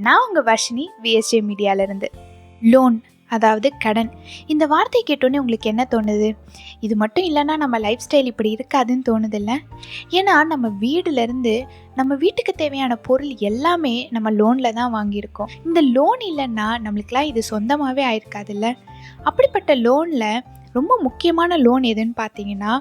நான் உங்கள் வர்ஷினி விஎஸ்ஜே மீடியாவிலேருந்து. லோன் அதாவது கடன். இந்த வார்த்தை கேட்டோன்னே உங்களுக்கு என்ன தோணுது? இது மட்டும் இல்லைன்னா நம்ம லைஃப் ஸ்டைல் இப்படி இருக்காதுன்னு தோணுதில்ல? ஏன்னா நம்ம வீடுலேருந்து நம்ம வீட்டுக்கு தேவையான பொருள் எல்லாமே நம்ம லோனில் தான் வாங்கியிருக்கோம். இந்த லோன் இல்லைன்னா நம்மளுக்கெலாம் இது சொந்தமாகவே ஆயிருக்காதுல்ல? அப்படிப்பட்ட லோனில் ரொம்ப முக்கியமான லோன் எதுன்னு பார்த்தீங்கன்னா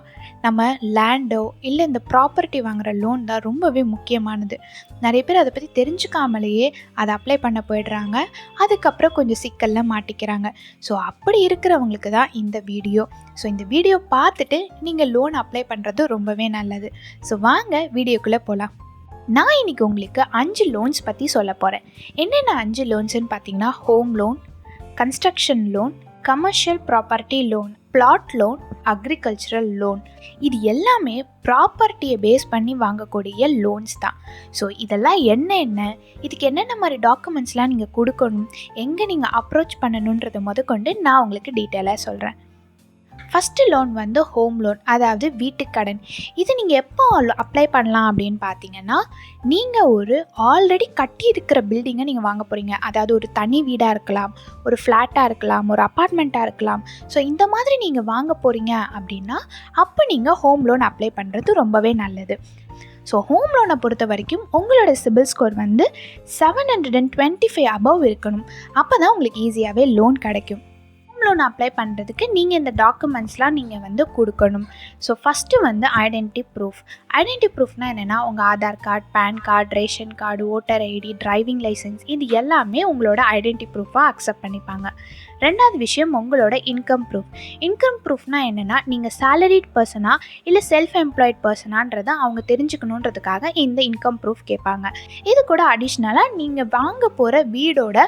நம்ம லேண்டோ இல்லை இந்த ப்ராப்பர்ட்டி வாங்குகிற லோன் தான் ரொம்பவே முக்கியமானது. நிறைய பேர் அதை பற்றி தெரிஞ்சுக்காமலேயே அதை அப்ளை பண்ண போயிடுறாங்க. அதுக்கப்புறம் கொஞ்சம் சிக்கலில் மாட்டிக்கிறாங்க. ஸோ அப்படி இருக்கிறவங்களுக்கு தான் இந்த வீடியோ ஸோ இந்த வீடியோ பார்த்துட்டு நீங்கள் லோன் அப்ளை பண்ணுறது ரொம்பவே நல்லது. ஸோ வாங்க வீடியோக்குள்ளே போகலாம் நான் இன்னைக்கு உங்களுக்கு அஞ்சு லோன்ஸ் பற்றி சொல்ல போகிறேன் என்னென்ன அஞ்சு லோன்ஸ்ன்னு பார்த்தீங்கன்னா home loan construction loan commercial property loan flat loan agricultural loan இது எல்லாமே ப்ராப்பர்ட்டியை பேஸ் பண்ணி வாங்கக்கூடிய லோன்ஸ் தான். ஸோ இதெல்லாம் என்ன என்ன? இதுக்கு என்னென்ன மாதிரி டாக்குமெண்ட்ஸ்லாம் நீங்கள் கொடுக்கணும்? எங்கே நீங்கள் அப்ரோச் பண்ணணுன்றதை முதற்கொண்டு நான் உங்களுக்கு டீட்டெயிலாக சொல்கிறேன் ஃபஸ்ட்டு லோன் வந்து ஹோம் லோன் அதாவது வீட்டுக்கடன். இது நீங்கள் எப்போ அப்ளை பண்ணலாம் அப்படின்னு பார்த்தீங்கன்னா நீங்கள் ஒரு ஆல்ரெடி கட்டி இருக்கிற பில்டிங்கை நீங்கள் வாங்க போகிறீங்க அதாவது ஒரு தனி வீடாக இருக்கலாம் ஒரு ஃப்ளாட்டாக இருக்கலாம் ஒரு அப்பார்ட்மெண்ட்டாக இருக்கலாம். ஸோ இந்த மாதிரி நீங்கள் வாங்க போகிறீங்க அப்படின்னா அப்போ நீங்கள் ஹோம் லோன் அப்ளை பண்ணுறது ரொம்பவே நல்லது. ஸோ ஹோம் லோனை பொறுத்த வரைக்கும் உங்களோட சிபில் ஸ்கோர் வந்து seven hundred and twenty five above இருக்கணும். அப்போ தான் உங்களுக்கு ஈஸியாகவே லோன் கிடைக்கும். ஹோம் லோன் அப்ளை பண்ணுறதுக்கு நீங்கள் இந்த டாக்குமெண்ட்ஸ்லாம் நீங்கள் வந்து கொடுக்கணும். ஸோ ஃபஸ்ட்டு வந்து ஐடென்டி ப்ரூஃப் ஐடென்டி ப்ரூஃப்னால் என்னென்னா உங்கள் Aadhaar card PAN card ration card voter ID driving licence இது எல்லாமே உங்களோட ஐடென்டி ப்ரூஃபாக அக்செப்ட் பண்ணிப்பாங்க. ரெண்டாவது விஷயம் உங்களோட இன்கம் ப்ரூஃப் இன்கம் ப்ரூஃப்னால் என்னென்னா நீங்கள் சேலரிட் பர்சனா இல்லை செல்ஃப் எம்ப்ளாய்ட் பர்சனான்றதை அவங்க தெரிஞ்சுக்கணுன்றதுக்காக இந்த இன்கம் ப்ரூஃப் கேட்பாங்க இது கூட அடிஷ்னலாக நீங்கள் வாங்க போகிற வீடோட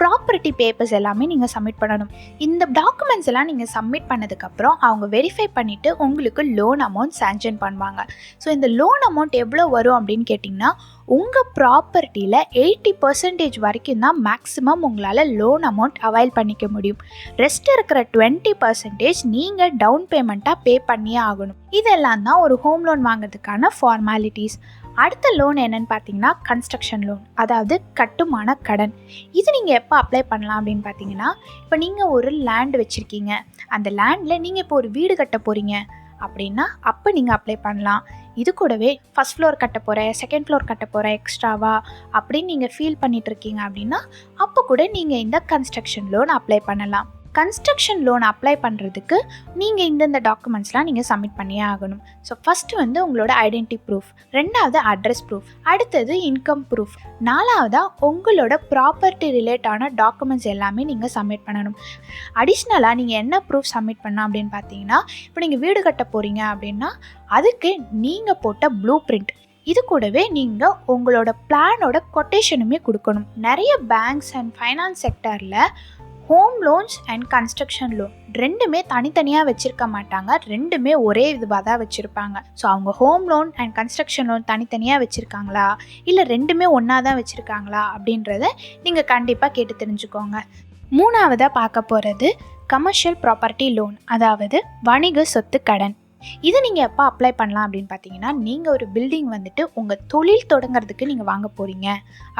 ப்ராப்பர்ட்டி பேப்பர்ஸ் எல்லாமே நீங்கள் சப்மிட் பண்ணணும். இந்த டாக்குமெண்ட்ஸ் எல்லாம் நீங்கள் சப்மிட் பண்ணதுக்கப்புறம் அவங்க வெரிஃபை பண்ணிவிட்டு உங்களுக்கு லோன் அமௌண்ட் சேங்ஷன் பண்ணுவாங்க. ஸோ இந்த லோன் அமௌண்ட் எவ்வளோ வரும் அப்படின்னு கேட்டிங்கன்னா உங்கள் ப்ராப்பர்ட்டியில் எயிட்டி பர்சன்டேஜ் வரைக்கும் தான் மேக்ஸிமம் உங்களால் லோன் அமௌண்ட் அவைல் பண்ணிக்க முடியும். ரெஸ்ட் இருக்கிற டுவெண்ட்டி பர்சன்டேஜ் நீங்கள் டவுன் பேமெண்ட்டாக பே பண்ணியே ஆகணும். இதெல்லாம் தான் ஒரு ஹோம் லோன் வாங்குறதுக்கான ஃபார்மாலிட்டிஸ் அடுத்த லோன் என்னன்னு பார்த்தீங்கன்னா கன்ஸ்ட்ரக்ஷன் லோன் அதாவது கட்டுமான கடன். இது நீங்கள் எப்போ அப்ளை பண்ணலாம் அப்படின்னு பார்த்தீங்கன்னா இப்போ நீங்கள் ஒரு லேண்ட் வச்சுருக்கீங்க. அந்த லேண்டில் நீங்கள் இப்போ ஒரு வீடு கட்ட போகிறீங்க அப்படின்னா அப்போ நீங்கள் அப்ளை பண்ணலாம். இது கூடவே ஃபஸ்ட் ஃப்ளோர் கட்ட போகிறேன் செகண்ட் ஃப்ளோர் கட்ட போகிறேன் எக்ஸ்ட்ராவா அப்படின்னு நீங்கள் ஃபீல் பண்ணிகிட்ருக்கீங்க இருக்கீங்க அப்படின்னா அப்போ கூட நீங்கள் இந்த கன்ஸ்ட்ரக்ஷன் லோன் அப்ளை பண்ணலாம். கன்ஸ்ட்ரக்ஷன் லோன் அப்ளை பண்ணுறதுக்கு நீங்கள் இந்தந்த டாக்குமெண்ட்ஸ்லாம் நீங்கள் சப்மிட் பண்ணியே ஆகணும். ஸோ ஃபஸ்ட்டு வந்து உங்களோட ஐடென்டி ப்ரூஃப் ரெண்டாவது அட்ரஸ் ப்ரூஃப் அடுத்தது இன்கம் ப்ரூஃப் நாலாவதாக உங்களோட ப்ராப்பர்ட்டி ரிலேட்டான டாக்குமெண்ட்ஸ் எல்லாமே நீங்கள் சப்மிட் பண்ணணும். அடிஷ்னலாக நீங்கள் என்ன ப்ரூஃப் சப்மிட் பண்ணோம் அப்படின்னு பார்த்தீங்கன்னா இப்போ நீங்கள் வீடு கட்ட போகிறீங்க அப்படின்னா அதுக்கு நீங்கள் போட்ட ப்ளூ பிரிண்ட் இது கூடவே நீங்கள் உங்களோட பிளானோட கொட்டேஷனுமே கொடுக்கணும். நிறைய banks and finance செக்டரில் home loans and construction loan ரெண்டுமே தனித்தனியாக வச்சுருக்க மாட்டாங்க. ரெண்டுமே ஒரே இதுவாக தான் வச்சுருப்பாங்க. ஸோ அவங்க home loan and construction loan தனித்தனியாக வச்சுருக்காங்களா? இல்லை ரெண்டுமே ஒன்றா தான் வச்சுருக்காங்களா? அப்படின்றத நீங்கள் கண்டிப்பாக கேட்டு தெரிஞ்சுக்கோங்க. மூணாவதாக பார்க்க போகிறது கமர்ஷியல் ப்ராப்பர்ட்டி லோன் அதாவது வணிக சொத்து கடன். இது நீங்கள் எப்போ அப்ளை பண்ணலாம் அப்படின்னு பார்த்தீங்கன்னா நீங்கள் ஒரு பில்டிங் வந்துட்டு உங்கள் தொழில் தொடங்குறதுக்கு நீங்கள் வாங்க போகிறீங்க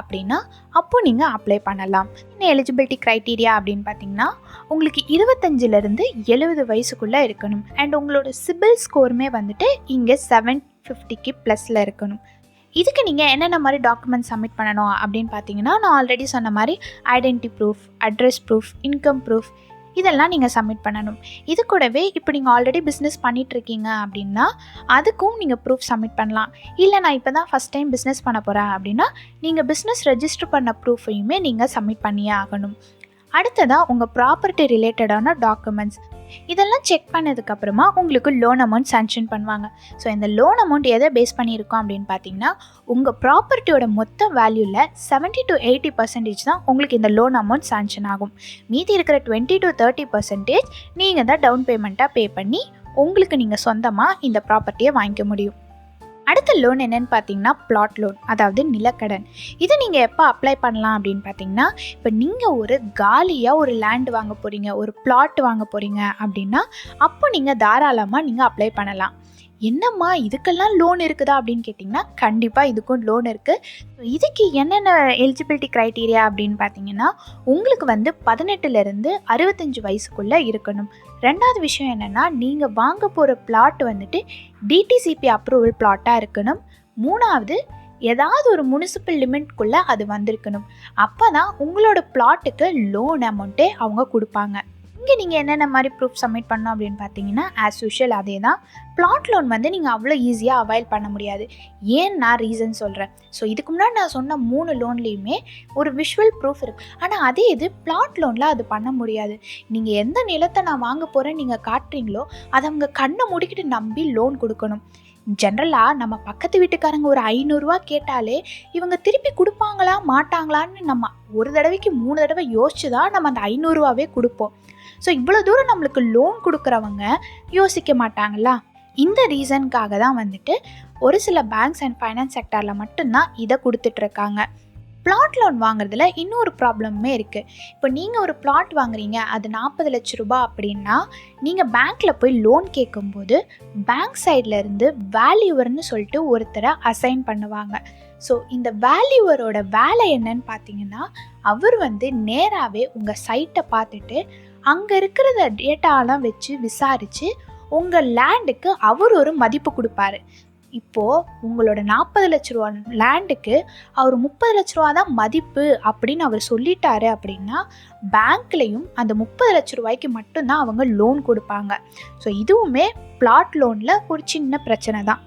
அப்படின்னா அப்போ நீங்கள் அப்ளை பண்ணலாம். என்ன எலிஜிபிலிட்டி க்ரைட்டீரியா அப்படின்னு பார்த்தீங்கன்னா உங்களுக்கு இருபத்தஞ்சிலேருந்து எழுபது வயசுக்குள்ளே இருக்கணும். அண்ட் உங்களோட சிபில் ஸ்கோருமே வந்துட்டு இங்கே செவன் ஃபிஃப்டிக்கு ப்ளஸில் இருக்கணும். இதுக்கு நீங்கள் என்னென்ன மாதிரி டாக்குமெண்ட் சப்மிட் பண்ணணும் அப்படின்னு பார்த்தீங்கன்னா நான் ஆல்ரெடி சொன்ன மாதிரி identity proof address proof income proof இதெல்லாம் நீங்கள் சப்மிட் பண்ணணும். இது கூடவே இப்போ நீங்கள் ஆல்ரெடி பிஸ்னஸ் பண்ணிகிட்ருக்கீங்க அப்படின்னா அதுக்கும் நீங்கள் ப்ரூஃப் சப்மிட் பண்ணலாம். இல்லை நான் இப்போ தான் ஃபஸ்ட் டைம் பிஸ்னஸ் பண்ண போகிறேன் அப்படின்னா நீங்கள் பிஸ்னஸ் ரெஜிஸ்டர் பண்ண ப்ரூஃபையுமே நீங்கள் சப்மிட் பண்ணியே ஆகணும். அடுத்ததாக உங்கள் ப்ராப்பர்ட்டி ரிலேட்டடான டாக்குமெண்ட்ஸ் இதெல்லாம் செக் பண்ணதுக்கப்புறமா உங்களுக்கு லோன் அமௌண்ட் சேங்ஷன் பண்ணுவாங்க. ஸோ இந்த லோன் அமௌண்ட் எதை பேஸ் பண்ணியிருக்கோம் அப்படின்னு பார்த்தீங்கன்னா உங்கள் ப்ராப்பர்ட்டியோட மொத்த வேல்யூவில் செவன்ட்டி டு எயிட்டி பர்சன்டேஜ் தான் உங்களுக்கு இந்த லோன் அமௌண்ட் சேங்ஷன் ஆகும். மீதி இருக்கிற டுவெண்ட்டி டு தேர்ட்டி பர்சன்டேஜ் நீங்கள் தான் டவுன் பேமெண்ட்டாக பே பண்ணி உங்களுக்கு நீங்கள் சொந்தமாக இந்த ப்ராப்பர்ட்டியை வாங்கிக்க முடியும். அடுத்த லோன் என்னன்னு பார்த்தீங்கன்னா பிளாட் லோன் அதாவது நிலக்கடன். இது நீங்கள் எப்போ அப்ளை பண்ணலாம் அப்படின்னு பார்த்தீங்கன்னா இப்போ நீங்கள் ஒரு காலியாக ஒரு லேண்ட் வாங்க போகிறீங்க ஒரு பிளாட் வாங்க போகிறீங்க அப்படின்னா அப்போ நீங்கள் தாராளமாக நீங்கள் அப்ளை பண்ணலாம். என்னம்மா இதுக்கெல்லாம் லோன் இருக்குதா அப்படின்னு கேட்டிங்கன்னா கண்டிப்பாக இதுக்கும் லோன் இருக்குது இதுக்கு என்னென்ன எலிஜிபிலிட்டி க்ரைட்டீரியா அப்படின்னு பார்த்தீங்கன்னா உங்களுக்கு வந்து பதினெட்டுலேருந்து அறுபத்தஞ்சு வயசுக்குள்ளே இருக்கணும். ரெண்டாவது விஷயம் என்னென்னா நீங்கள் வாங்க போகிற பிளாட் வந்துட்டு டிடிசிபி அப்ரூவல் பிளாட்டாக இருக்கணும். மூணாவது ஏதாவது ஒரு முனிசிபல் லிமிட்குள்ளே அது வந்திருக்கணும். அப்போ தான் உங்களோட பிளாட்டுக்கு லோன் அமௌண்ட்டே அவங்க கொடுப்பாங்க. இங்கே நீங்கள் என்னென்ன மாதிரி ப்ரூஃப் சப்மிட் பண்ணோம் அப்படின்னு பார்த்தீங்கன்னா ஆஸ் யூஷுவல் அதே தான் பிளாட் லோன் வந்து நீங்கள் அவ்வளோ ஈஸியாக அவாய்ட் பண்ண முடியாது. ஏன் நான் ரீசன் சொல்கிறேன் ஸோ இதுக்கு முன்னாடி நான் சொன்ன மூணு லோன்லேயுமே ஒரு விஷுவல் ப்ரூஃப் இருக்குது ஆனால் அதே இது பிளாட் லோனில் அது பண்ண முடியாது. நீங்கள் எந்த நிலத்தை நான் வாங்க போகிறேன் நீங்கள் காட்டுறீங்களோ அதை அவங்க கண்ணை மூடிக்கிட்டு நம்பி லோன் கொடுக்கணும். ஜென்ரலாக நம்ம பக்கத்து வீட்டுக்காரங்க ஒரு ஐநூறுரூவா கேட்டாலே இவங்க திருப்பி கொடுப்பாங்களா மாட்டாங்களான்னு நம்ம ஒரு தடவைக்கு மூணு தடவை யோசிச்சு தான் நம்ம அந்த ஐநூறுரூவாவே கொடுப்போம். ஸோ இவ்வளோ தூரம் நம்மளுக்கு லோன் கொடுக்குறவங்க யோசிக்க மாட்டாங்களா இந்த ரீசனுக்காக தான் வந்துட்டு ஒரு சில பேங்க்ஸ் அண்ட் ஃபைனான்ஸ் செக்டரில் மட்டும்தான் இதை கொடுத்துட்ருக்காங்க. பிளாட் லோன் வாங்குறதுல இன்னொரு ப்ராப்ளமுமே இருக்குது இப்போ நீங்கள் ஒரு பிளாட் வாங்குறீங்க அது நாற்பது லட்ச ரூபாய் அப்படின்னா நீங்கள் பேங்க்கில் போய் லோன் கேட்கும்போது பேங்க் சைடில் இருந்து வேல்யூவர்னு சொல்லிட்டு ஒருத்தரை அசைன் பண்ணுவாங்க. ஸோ இந்த வேல்யூவரோட வேலை என்னன்னு பார்த்தீங்கன்னா அவர் வந்து நேராகவே உங்கள் சைட்டை பார்த்துட்டு அங்கே இருக்கிறத டேட்டாலாம் வச்சு விசாரித்து உங்கள் லேண்டுக்கு அவர் ஒரு மதிப்பு கொடுப்பாரு. இப்போது உங்களோட நாற்பது லட்ச ரூபா லேண்டுக்கு அவர் முப்பது லட்ச ரூபா தான் மதிப்பு அப்படின்னு அவர் சொல்லிட்டாரு அப்படின்னா பேங்க்லேயும் அந்த முப்பது லட்ச ரூபாய்க்கு மட்டும்தான் அவங்க லோன் கொடுப்பாங்க. ஸோ இதுவுமே பிளாட் லோனில் ஒரு சின்ன பிரச்சனை தான்.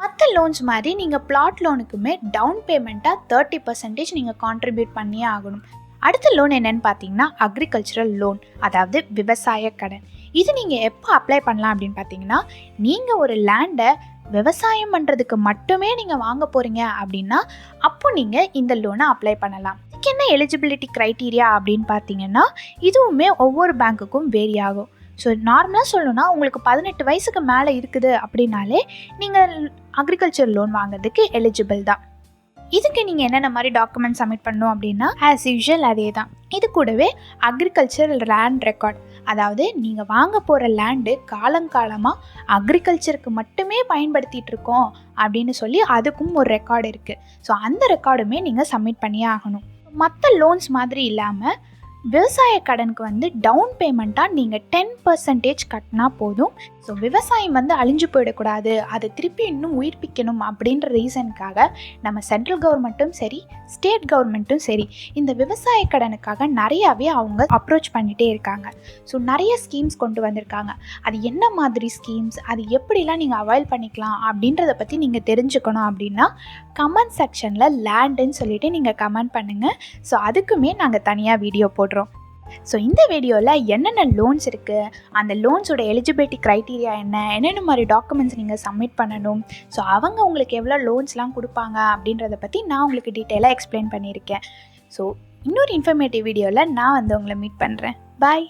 மற்ற லோன்ஸ் மாதிரி நீங்கள் பிளாட் லோனுக்குமே டவுன் பேமெண்ட்டாக தேர்ட்டி பர்சன்டேஜ் நீங்கள் கான்ட்ரிபியூட் பண்ணியே ஆகணும். அடுத்த லோன் என்னன்னு பார்த்தீங்கன்னா அக்ரிகல்ச்சரல் லோன் அதாவது விவசாய கடன். இது நீங்கள் எப்போ அப்ளை பண்ணலாம் அப்படின்னு பார்த்தீங்கன்னா நீங்கள் ஒரு லேண்டை விவசாயம் பண்ணுறதுக்கு மட்டுமே நீங்கள் வாங்க போகிறீங்க அப்படின்னா அப்போ நீங்கள் இந்த லோனை அப்ளை பண்ணலாம். இதுக்கு என்ன எலிஜிபிலிட்டி க்ரைட்டீரியா அப்படின்னு பார்த்தீங்கன்னா இதுவுமே ஒவ்வொரு பேங்க்குக்கும் வேரி ஆகும். ஸோ நார்மலாக சொல்லணும்னா உங்களுக்கு பதினெட்டு வயசுக்கு மேலே இருக்குது அப்படின்னாலே நீங்கள் அக்ரிகல்ச்சர் லோன் வாங்குறதுக்கு எலிஜிபிள் தான். இதுக்கு நீங்கள் என்னென்ன மாதிரி டாக்குமெண்ட் சப்மிட் பண்ணணும் அப்படின்னா ஆஸ் யூஷுவல் அதே தான் இது கூடவே அக்ரிகல்ச்சரல் லேண்ட் ரெக்கார்ட் அதாவது நீங்கள் வாங்க போகிற லேண்டு காலங்காலமாக அக்ரிகல்ச்சருக்கு மட்டுமே பயன்படுத்திகிட்டு இருக்கோம் அப்படின்னு சொல்லி அதுக்கும் ஒரு ரெக்கார்டு இருக்குது ஸோ அந்த ரெக்கார்டுமே நீங்கள் சப்மிட் பண்ணியே ஆகணும். மற்ற லோன்ஸ் மாதிரி இல்லாமல் விவசாய கடனுக்கு வந்து டவுன் பேமெண்ட்டாக நீங்கள் டென் பர்சன்டேஜ் கட்டினா போதும். ஸோ விவசாயம் வந்து அழிஞ்சு போயிடக்கூடாது. அதை திருப்பி இன்னும் உயிர்ப்பிக்கணும் அப்படின்ற ரீசனுக்காக நம்ம சென்ட்ரல் கவர்மெண்ட்டும் சரி ஸ்டேட் கவர்மெண்ட்டும் சரி இந்த விவசாய கடனுக்காக நிறையாவே அவங்க அப்ரோச் பண்ணிகிட்டே இருக்காங்க. ஸோ நிறைய ஸ்கீம்ஸ் கொண்டு வந்திருக்காங்க. அது என்ன மாதிரி ஸ்கீம்ஸ் அது எப்படிலாம் நீங்கள் அவாய்ட் பண்ணிக்கலாம்? அப்படின்றத பற்றி நீங்கள் தெரிஞ்சுக்கணும் அப்படின்னா கமெண்ட் செக்ஷனில் லேண்டுன்னு சொல்லிட்டு நீங்கள் கமெண்ட் பண்ணுங்கள் ஸோ அதுக்குமே நாங்கள் தனியாக வீடியோ போடுறோம் ஸோ இந்த வீடியோவில் என்னென்ன லோன்ஸ் இருக்குது அந்த லோன்ஸோட எலிஜிபிலிட்டி க்ரைட்டீரியா என்ன என்னென்ன மாதிரி டாக்குமெண்ட்ஸ் நீங்கள் சப்மிட் பண்ணணும் ஸோ அவங்க உங்களுக்கு எவ்வளோ லோன்ஸ்லாம் கொடுப்பாங்க அப்படின்றத பற்றி நான் உங்களுக்கு டீட்டெயிலாக எக்ஸ்பிளைன் பண்ணியிருக்கேன். ஸோ இன்னொரு இன்ஃபர்மேட்டிவ் வீடியோவில் நான் வந்து உங்களை மீட் பண்ணுறேன் பாய்